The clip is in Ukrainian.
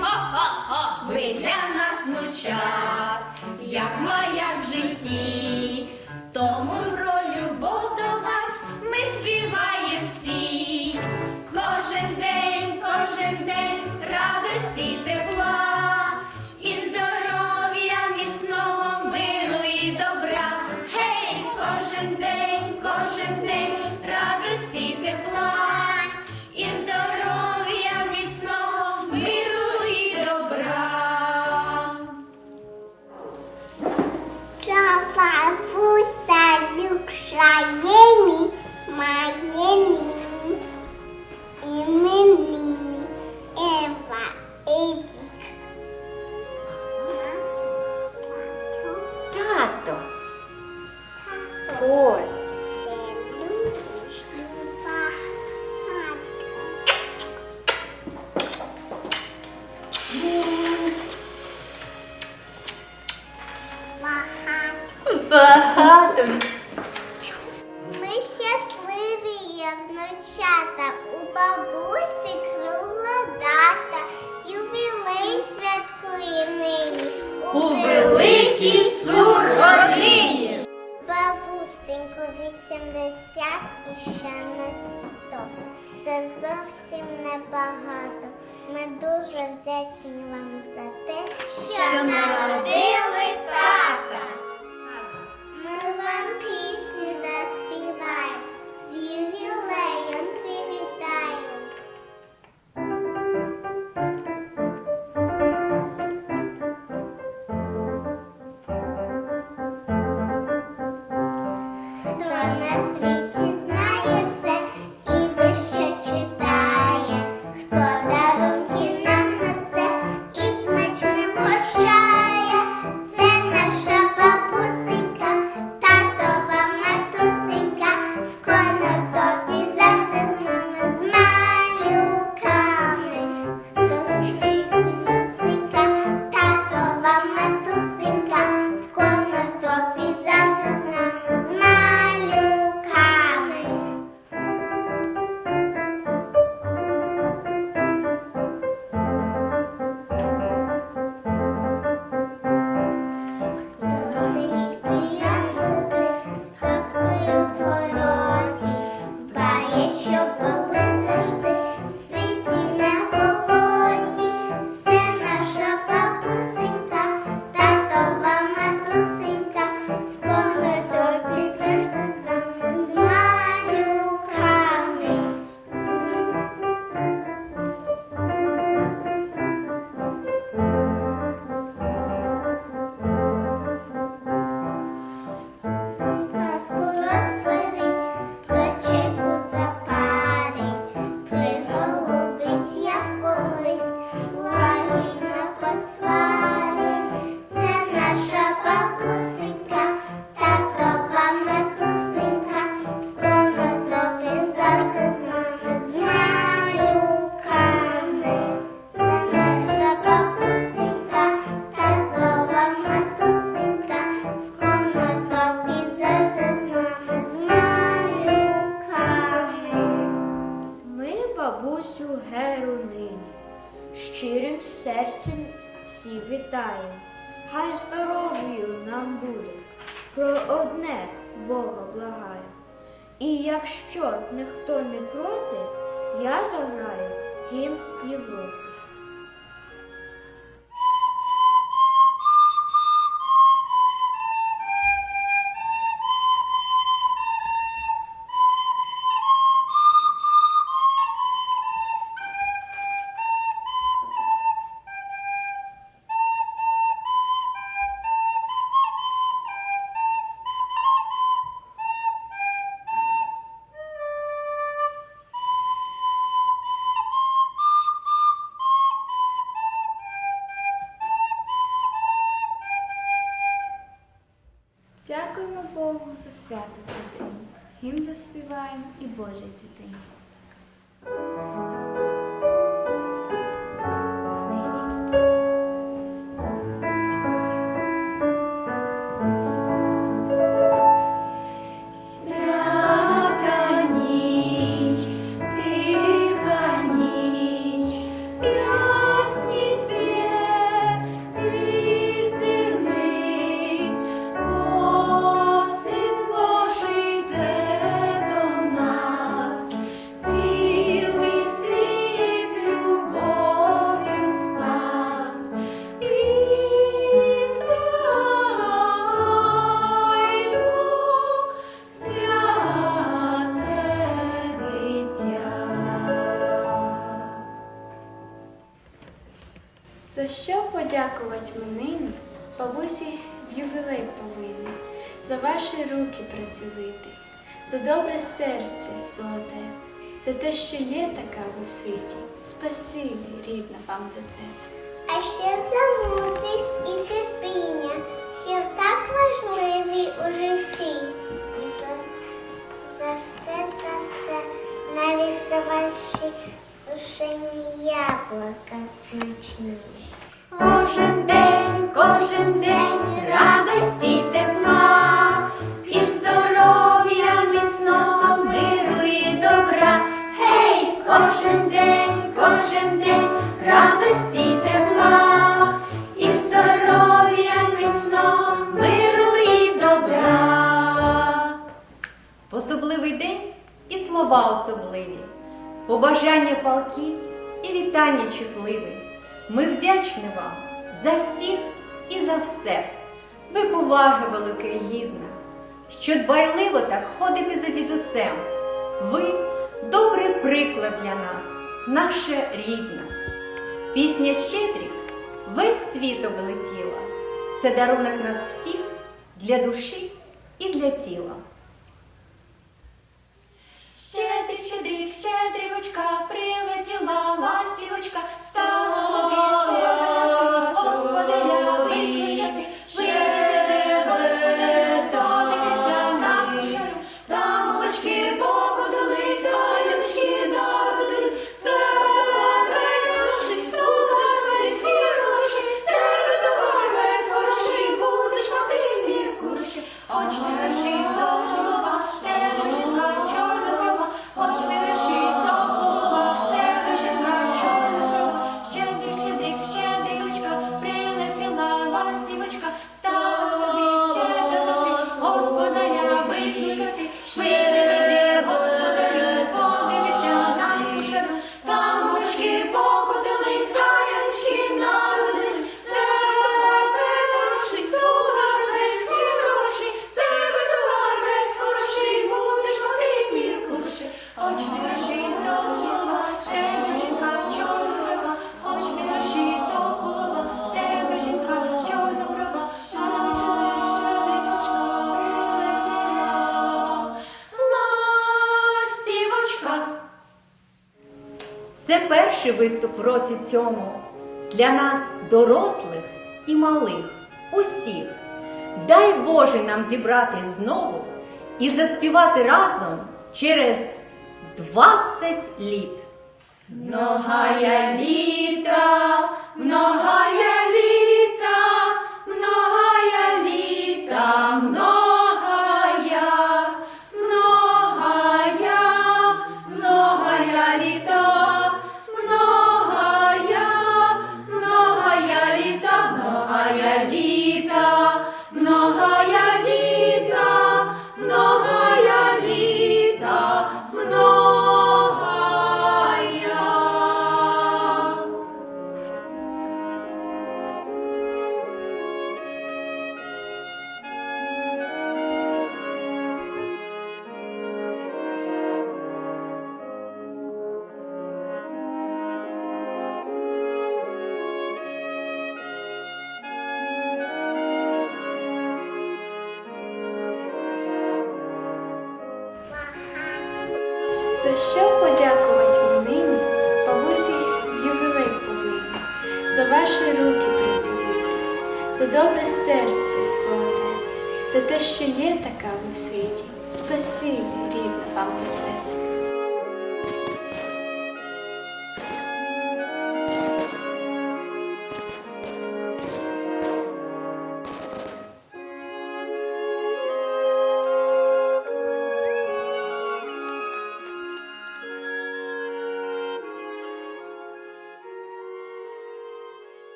хо-хо-хо, ви для нас внучат, як маяк в житті. багатим. Ми щасливі є ночата, у бабусі кругла дата, ювілей святкує нині. У, великій суродині. Бабусеньку вісімдесят і ще не сто. Це зовсім небагато. Ми дуже вдячні вам за те, що народили тата. вітає, хай здоров'ю нам буде, про одне Бога благаю. І якщо ніхто не проти, я заграю гімн Європи. vai e boa gente tem. Бабусі в ювілей повинні, за ваші руки працювати, за добре серце золоте, за те, що є така в світі. Спасибі, рідна, вам за це. А ще за мудрість і терпіння, що так важливі у житті. За, за все, за все, навіть за ваші сушені яблука смачні. Кожен день, кожен день радості тепла, і здоров'я міцного миру і добра. Гей, кожен день, кожен день радості тепла, і здоров'я міцного миру і добра. В особливий день і слова особливі, побажання палки і вітання чутливі. Ми вдячні вам за всіх і за все. Ви поваги велике і гідна, що дбайливо так ходите за дідусем. Ви добрий приклад для нас, наша рідна. Пісня Щедрік весь світ облетіла. Це дарунок нас всіх для душі і для тіла. Щедрик, щедрик, щедрівочка, прилетіла ластівочка, стала собі перший виступ в році цьому для нас, дорослих і малих, усіх. Дай Боже нам зібрати знову і заспівати разом через 20 літ. Многая літа, многая літа, що подякувати ми нині, бабусі ювілей повинні, за ваші руки працювати, за добре серце золоте, за те, що є така у світі. Спасибі, рідна, вам за це.